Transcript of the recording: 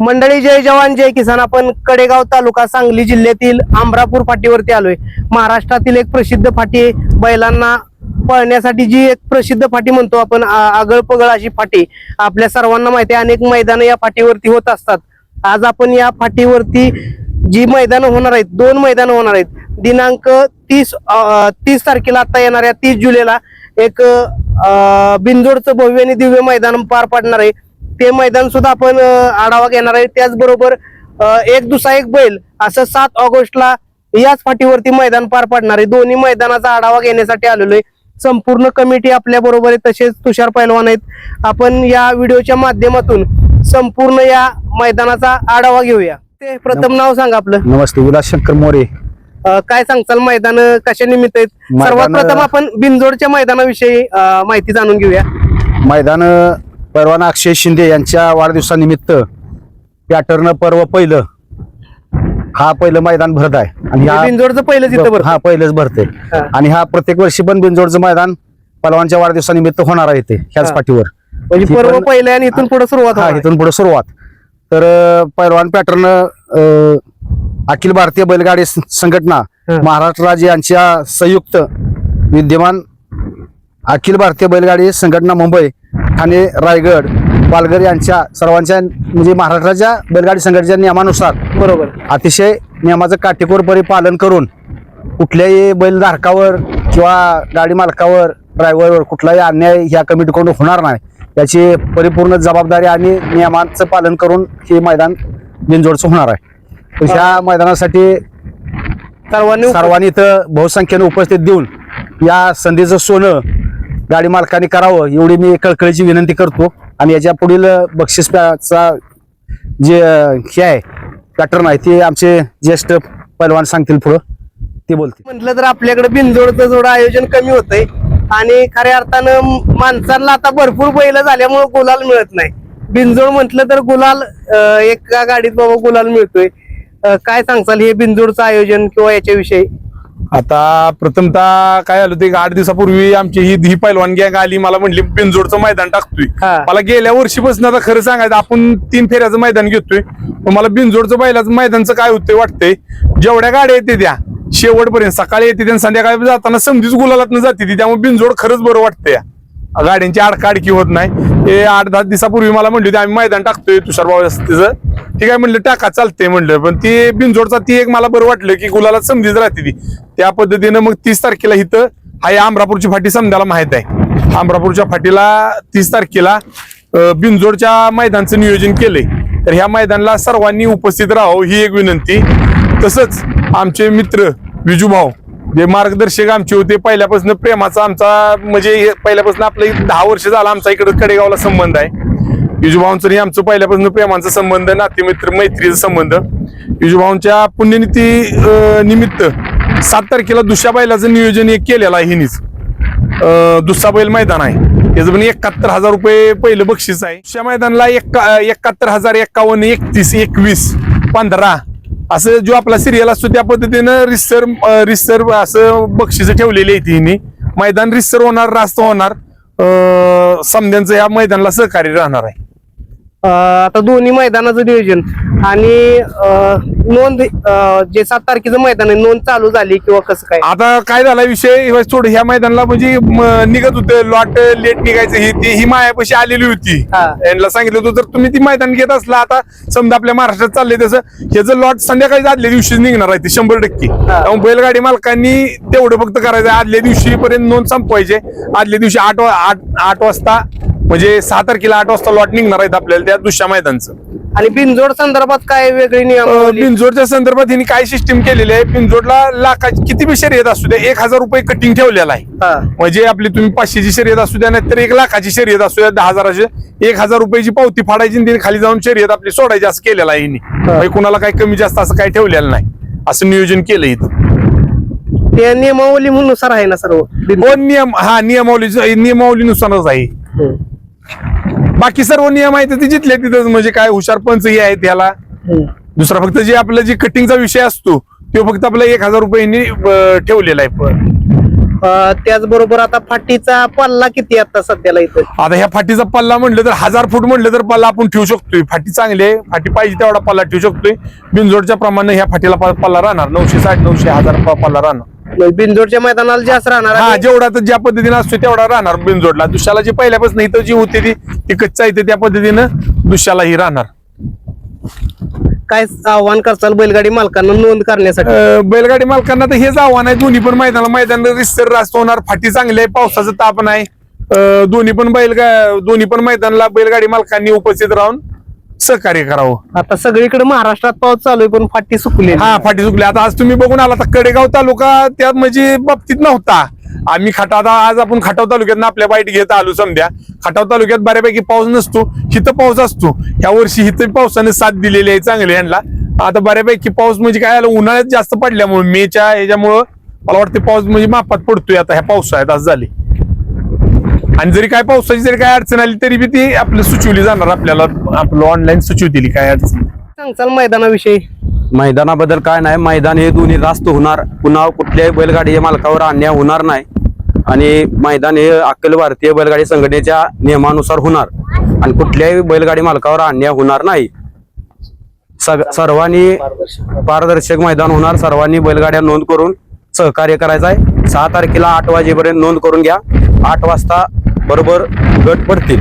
मंडळी जय जवान जय किसान. आपण कडेगाव तालुका सांगली जिल्ह्यातील आंब्रापूर फाटीवरती आलोय. महाराष्ट्रातील एक प्रसिद्ध फाटी आहे. बैलांना पळण्यासाठी जी एक प्रसिद्ध फाटी म्हणतो आपण आगळ पगळ अशी फाटी. आपल्या सर्वांना माहिती आहे अनेक मैदानं या फाटीवरती होत असतात. आज आपण या फाटीवरती जी मैदानं होणार आहेत दोन मैदानं होणार आहेत. दिनांक तीस तीस तारखेला आता येणाऱ्या तीस जुलैला एक बिंजोडचं भव्य आणि दिव्य मैदान पार पाडणार आहे. ते मैदान सुद्धा आपण आढावा घेणार आहे. त्याचबरोबर एक दुसरा एक बैल असं सात ऑगस्टला याच फाटीवरती मैदान पार पडणार आहे. दोन्ही मैदानाचा आढावा घेण्यासाठी आलेलो आहे. संपूर्ण कमिटी आपल्या बरोबर आहे तसेच तुषार पैलवान आहेत. आपण या व्हिडिओच्या माध्यमातून संपूर्ण या मैदानाचा आढावा घेऊया. ते प्रथम नाव सांगा आपलं. नमस्ते विलास शंकर मोरे. काय सांगताल मैदान कशा निमित्त आहेत? सर्वात प्रथम आपण बिनजोडच्या मैदानाविषयी माहिती जाणून घेऊया. मैदान परवाना अक्षय शिंदे यांच्या वाढदिवसानिमित्त पॅटर्न पर्व पहिलं हा पहिलं मैदान भरत आहे आणि हा बिनजोडचं पहिलं तिथं हा पहिलंच भरते हा. आणि हा प्रत्येक वर्षी पण बिनजोडचं मैदान पलवानच्या वाढदिवसानिमित्त होणार आहे ते ह्याच हा. पाठीवर म्हणजे ही पर्व पण- पहिलं आणि इथून पुढे सुरुवात हा होणार आहे. इथून पुढे सुरुवात तर अं, पैलवान पॅटर्न अं, अखिल भारतीय बैलगाडी स- संघटना हा. महाराष्ट्र राज्य यांच्या संयुक्त विद्यमान अखिल भारतीय बैलगाडी संघटना मुंबई ठाणे रायगड पालघर यांच्या सर्वांच्या म्हणजे महाराष्ट्राच्या बैलगाडी संघटनेच्या नियमानुसार बरोबर. अतिशय नियमाचं काटेकोरपणे पालन करून कुठल्याही बैलधारकावर किंवा गाडी मालकावर ड्रायव्हरवर कुठलाही अन्याय ह्या कमिटीकडून होणार नाही. याची परिपूर्ण जबाबदारी आणि नियमांचं पालन करून हे मैदान बिनजोडचं होणार आहे. ह्या मैदानासाठी सर्वांनी सर्वांनी इथं बहुसंख्येने उपस्थित देऊन या संधीचं सोनं गाडी मालकाने करावं एवढी मी कळकळीची विनंती करतो. आणि याच्या पुढील बक्षीसचा जे हे आहे पॅटर्न आहे ते आमचे ज्येष्ठ पैलवान सांगतील पुढं. ते बोलतील. म्हटलं तर आपल्याकडे बिनजोडचं थोडं आयोजन कमी होतंय. आणि खऱ्या अर्थानं माणसांना आता भरपूर बैल झाल्यामुळे गुलाल मिळत नाही. बिनजोड म्हटलं तर गुलाल एका गाडीत बाबा गुलाल मिळतोय. काय सांगताल हे बिनजोडचं आयोजन किंवा याच्याविषयी? आता प्रथमतः काय झालं ते आठ दिवसापूर्वी आमची ही ही पैलवान गँग आली मला म्हणली बिनजोडचं मैदान टाकतोय. हा. मला गेल्या वर्षीपासून आता खरं सांगायचं आपण तीन फेऱ्याचं मैदान घेतोय. पण मला बिनजोडचं बैलाचं मैदानचं काय होतंय वाटतंय जेवढ्या गाड्या येते त्या शेवटपर्यंत सकाळी येते आणि संध्याकाळी जाताना समधीच गुलालात जाते ती त्यामुळे बिनजोड खरंच बरं वाटतंय गाड्यांची आडकाडकी होत नाही. हे आठ दहा दिवसापूर्वी मला म्हणली होती आम्ही मैदान टाकतोय तुषार भाऊ तिचं ठीक आहे म्हणलं टाका चालतंय म्हणलं. पण ती बिनजोडचा ती एक मला बरं वाटलं की गुलाला समधीच राहते ती. त्या पद्धतीनं मग तीस तारखेला इथं हा आमरापूरची फाटी समजायला माहीत आहे. आमरापूरच्या फाटीला तीस तारखेला बिंजोडच्या बिनजोडच्या मैदानचं नियोजन केलंय. तर ह्या मैदानाला सर्वांनी उपस्थित राहावं ही एक विनंती. तसंच आमचे मित्र विजूभाऊ जे मार्गदर्शक आमचे होते पहिल्यापासून प्रेमाचा आमचा म्हणजे हे पहिल्यापासून आपलं दहा वर्ष झाला आमचा इकडे कडेगावला संबंध आहे. युजुभाऊंचं आमचं पहिल्यापासून प्रेमाचा संबंध नातेमित्र मैत्रीचा संबंध. युजुभाऊंच्या पुण्यनिधी निमित्त सात तारखेला दुसऱ्या बैलाचं नियोजन एक केलेलं आहे हिनीच. दुसरा बैल मैदान आहे. त्याचं पण एकाहत्तर हजार रुपये पहिलं बक्षीस आहे. दुसऱ्या मैदानाला एका एकाहत्तर हजार एक्कावन्न एकतीस एकवीस पंधरा असं जो आपला सिरियल असतो त्या पद्धतीनं रिसर रिसर असं बक्षीस ठेवलेली आहे तिने मैदान रिसर होणार रास्त होणार. समध्यांचं या मैदानाला सहकार्य राहणार आहे. आता दोन्ही मैदानाचं नियोजन. आणि नोंद जे सात तारखेचं मैदान आहे नोंद चालू झाली किंवा कसं काय? आता काय झाला विषय? थोडं ह्या मैदानाला म्हणजे निघत होतं लॉट लेट निघायचं ही ती ही मायापाशी आलेली होती. हा. यांना सांगितलं होतं जर तुम्ही ती मैदान घेत असला आता समजा आपल्या महाराष्ट्रात चाललंय तसं ह्याचं लॉट संध्याकाळी आदल्या दिवशी निघणार आहे ते शंभर टक्के. बैलगाडी मालकांनी तेवढं फक्त करायचं आदल्या दिवशी पर्यंत नोंद संपवायचे. आदल्या दिवशी आठ आठ आठ वाजता म्हणजे सहा तारखेला आठ वाजता लॉट निघणार आहेत आपल्याला त्या दुसऱ्या मैदानचं. आणि बिनजोड संदर्भात काय वेगळी नियम अं, बिनजोडच्या संदर्भात हिने काय सिस्टीम केलेली आहे? बिनजोडला लाखाची किती बी शर्यत असू द्या एक हजार रुपये कटिंग ठेवलेला आहे. म्हणजे आपली तुम्ही पाचशेची शर्यत असू द्या नाहीतर एक लाखाची शर्यत असू द्या दहा हजाराची एक हजार रुपयाची पावती फाडायची आणि तिने खाली जाऊन शर्यत आपली सोडायची असं केलेलं आहे हिने. म्हणजे कुणाला काही कमी जास्त असं काही ठेवलेलं नाही. असं नियोजन केलं इथं. ते नियमावलीनुसार आहे ना सर्व? हो नियम हा नियमावली नियमावलीनुसारच आहे. बाकी सर्व नियम आहेत ते जिथले तिथंच म्हणजे काय हुशार पंच हे आहेत हम्म. दुसरा फक्त जे आपलं जे कटिंगचा विषय असतो तो फक्त आपला एक हजार रुपयांनी ठेवलेला आहे प- अं, त्याचबरोबर आता फाटीचा पल्ला किती आता सध्याला इथं? आता ह्या फाटीचा पल्ला म्हणलं तर हजार फूट म्हणलं तर पल्ला आपण ठेवू शकतोय. फाटी चांगली आहे फाटी पाहिजे तेवढा पल्ला ठेवू शकतोय. बिनजोडच्या प्रमाणे ह्या फाटीला पल्ला राहणार. नऊशे साठ नऊशे हजार पल्ला राहणार. बिनजोडच्या मैदानाला जास्त राहणार हा जेवढा तर ज्या पद्धतीने असतो तेवढा राहणार बिनजोडला दुसऱ्याला जी पहिल्यापासून इथं जी होती ती ती कच्चा येते त्या पद्धतीनं दुसऱ्यालाही राहणार. काय आव्हान करचाल बैलगाडी मालकांना नोंद करण्यासाठी? अं, बैलगाडी मालकांना तर हेच आव्हान आहे दोन्ही पण मैदानाला. मैदान रिस्तर रास्त होणार फाटी चांगली आहे पावसाचं ताप नाही. अं, दोन्ही पण बैलगा दोन्ही पण मैदानाला बैलगाडी मालकांनी उपस्थित राहून सहकार्य करावं. आता सगळीकडे महाराष्ट्रात पाऊस चालू आहे पण फाटी सुकली हा फाटी चुकली आता आज तुम्ही बघून आला तर कडेगाव तालुका त्यात म्हणजे बाबतीत नव्हता. आम्ही खटाव आता आज आपण खटाव तालुक्यात आपल्या बाईट घेत आलो समध्या खटाव तालुक्यात बऱ्यापैकी पाऊस नसतो हिथं पाऊस असतो. ह्या वर्षी हिथं पावसाने साथ दिलेली आहे चांगली यांना. आता बऱ्यापैकी पाऊस म्हणजे काय आलं उन्हाळ्यात जास्त पडल्यामुळे मेच्या ह्याच्यामुळं मला वाटतं पाऊस म्हणजे मापात पडतोय आता ह्या पावसाळ्यात असं झाले. आणि जरी काय पावसाची जरी काय अडचण आली तरी बी ती आपलं सुचवली जाणार. आपल्याला आपलं ऑनलाईन सुचवतील काय अडचण. सांगचाल मैदानाविषयी. मैदानाबद्दल काय नाही. मैदान हे दोन्ही रास्त होणार. पुन्हा कुठल्याही बैलगाडीच्या मालकावर अन्याय होणार नाही. आणि मैदान हे अखिल भारतीय बैलगाडी संघटनेच्या नियमानुसार होणार. आणि कुठल्याही बैलगाडी मालकावर अन्याय होणार नाही. सग सर्वांनी पारदर्शक मैदान होणार. सर्वांनी बैलगाड्या नोंद करून सहकार्य करायचं आहे. सहा तारखेला आठ वाजेपर्यंत नोंद करून घ्या. आठ वाजता बरोबर गट पडतील.